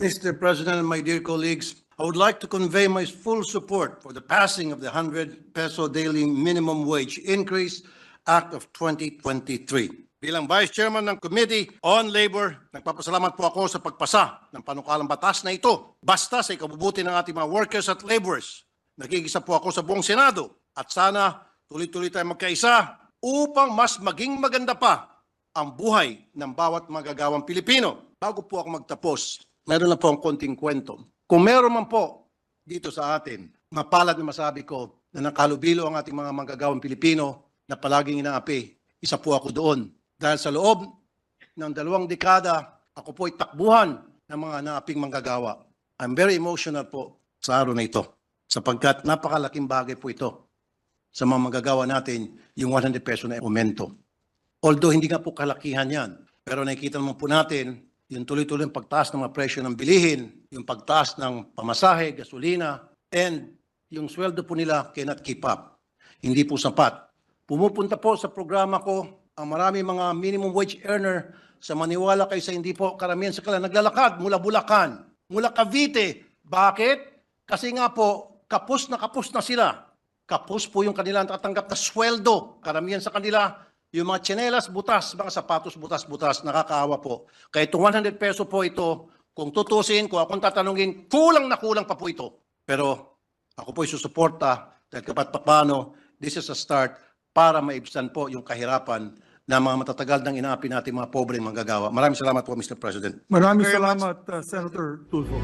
Mr. President and my dear colleagues, I would like to convey my full support for the passing of the 100 peso daily minimum wage increase Act of 2023. Bilang Vice Chairman ng Committee on Labor, nagpapasalamat po ako sa pagpasa ng panukalang batas na ito. Basta sa ikabubuti ng ating mga workers at laborers. Nagigisa po ako sa buong Senado at sana tuloy-tuloy tayo magkaisa upang mas maging maganda pa ang buhay ng bawat magagawang Pilipino. Bago po ako magtapos, meron na po ang konting kwento. Kung meron man po dito sa atin, mapalad na masabi ko na nakalubilo ang ating mga magagawang Pilipino na palaging inaapi, isa po ako doon. Dahil sa loob ng dalawang dekada, ako po ay takbuhan ng mga naaping manggagawa. I'm very emotional po sa araw na ito sapagkat napakalaking bagay po ito sa mga magagawa natin yung 100 peso na aumento. Although hindi nga po kalakihan yan, pero nakikita naman po natin yung tuloy-tuloy ang pagtaas ng mga presyo ng bilihin, yung pagtaas ng pamasahe, gasolina, and yung sweldo po nila cannot keep up. Hindi po sapat. Pumupunta po sa programa ko ang marami mga minimum wage earner sa maniwala kayo sa hindi po karamihan sa kanila naglalakad mula Bulacan, mula Cavite. Bakit? Kasi nga po, kapos na kapos na sila. Kapos po yung kanilang tatanggap na sweldo. Karamihan sa kanila, yung mga tsinelas butas, mga sapatos butas-butas, nakakaawa po. Kaya itong 100 peso po ito, kung tutusin, kung akong tatanungin, kulang na kulang pa po ito. Pero ako po susuporta dahil kapat papano, this is a start para maibsan po yung kahirapan na mga matatagal nang inaapi natin mga pobre manggagawa. Maraming salamat po, Mr. President. Maraming salamat, uh, Senator Tulfo.